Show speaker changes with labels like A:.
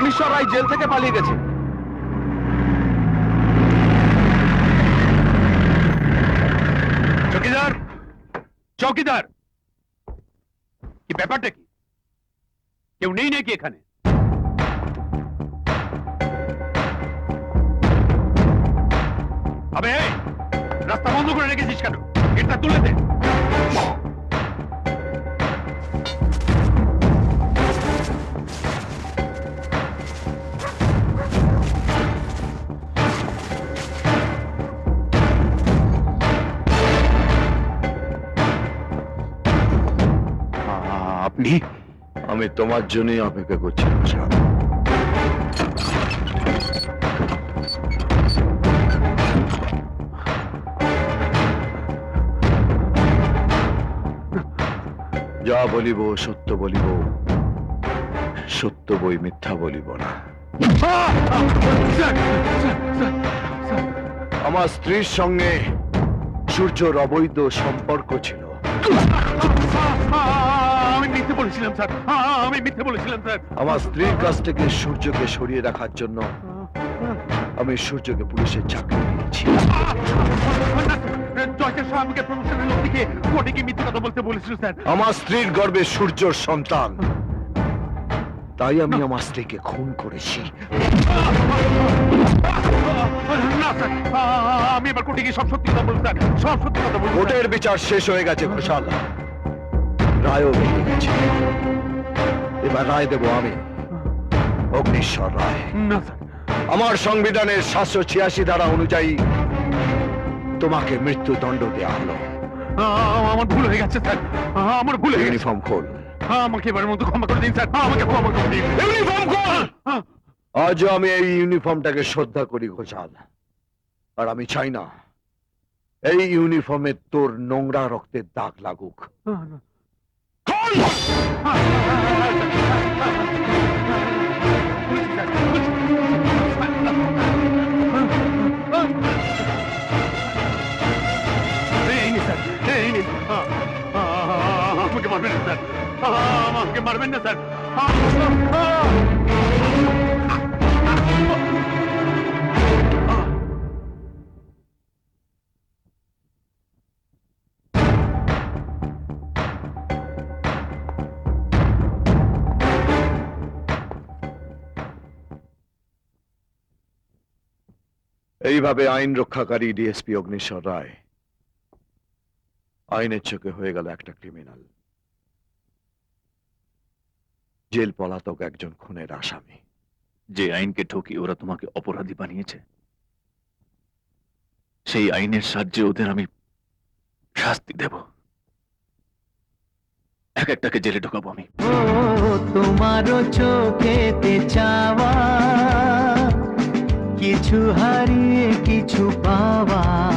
A: অগ্নিশ্বর রায় jail থেকে পালিয়ে গেছে।
B: চৌকিদার! চৌকিদার! কি ব্যাপারটা কি? কেউ নেই নাকি এখানে? রাস্তা বন্ধ করে রেখেছিস কেন? এটা তুলে দে। আপনি?
C: আমি তোমার জন্যই অপেক্ষা করছি ঘোষাল যা বলিব, সত্য বলিব, সত্য বই মিথ্যা বলিব না। আমার স্ত্রীর সঙ্গে সূর্যর অবৈধ সম্পর্ক ছিল।
B: মিথ্যে বলেছিলাম স্যার। আমি মিথ্যে বলেছিলাম স্যার।
C: আমার স্ত্রীর কাছ থেকে সূর্যকে সরিয়ে রাখার জন্য আমি সূর্যকে পুলিশের চাকরি দিয়েছি।
B: জয়কে শাহ প্রমোশনের লোক দিকে কোর্টে কি মিথ্যে কথা বলতে বলেছিল স্যার।
C: আমার স্ত্রীর গর্বে সূর্যর সন্তান। তাই আমি আমার স্ত্রীকে খুন করেছি।
B: আমি এবার কোর্টে গিয়ে সব সত্যি কথা বলব স্যার। সব সত্যি কথা বলব
C: কোর্টের বিচার শেষ হয়ে গেছে ঘোষাল। রায়ও বেরিয়ে গেছে এবার রায় দেব আমি। অগ্নিশ্বর রায়।
B: না
C: আমার সংবিধানের সাতশো ছিয়াশি ধারা অনুযায়ী তোমাকে মৃত্যুদণ্ড দেওয়া হলো।
B: আমার ভুল হয়ে গেছে স্যার। আমার ভুল
C: ইউনিফর্ম খোল।
B: আমাকে এবার মতো ক্ষমা করে দিন স্যার। আমাকে ক্ষমা করে দিন।
C: ইউনিফর্ম খোল! আজও আমি এই ইউনিফর্মটাকে শ্রদ্ধা করি ঘোষাল আর আমি চাই না এই ইউনিফর্মে তোর নোংরা রক্তের দাগ লাগুক।
B: আমাকে মারবেন না স্যার আমাকে মারবেন না স্যার
C: এইভাবে আইন রক্ষাকারী ডিএসপি অগ্নিশ্বর রায় আইনের চোখে হয়ে গেল একটা ক্রিমিনাল জেল পলাতক একজন খুনের আসামি।
D: যে আইনকে ঠকি ওরা তোমাকে অপরাধী বানিয়েছে সেই আইনের সাহায্যে ওদের আমি শাস্তি দেব। এক একটাকে জেলে ঢোকাবো আমি।
E: ও তোমারও চোখেতে চাওয়া কিছু হারিয়ে কিছু পাওয়া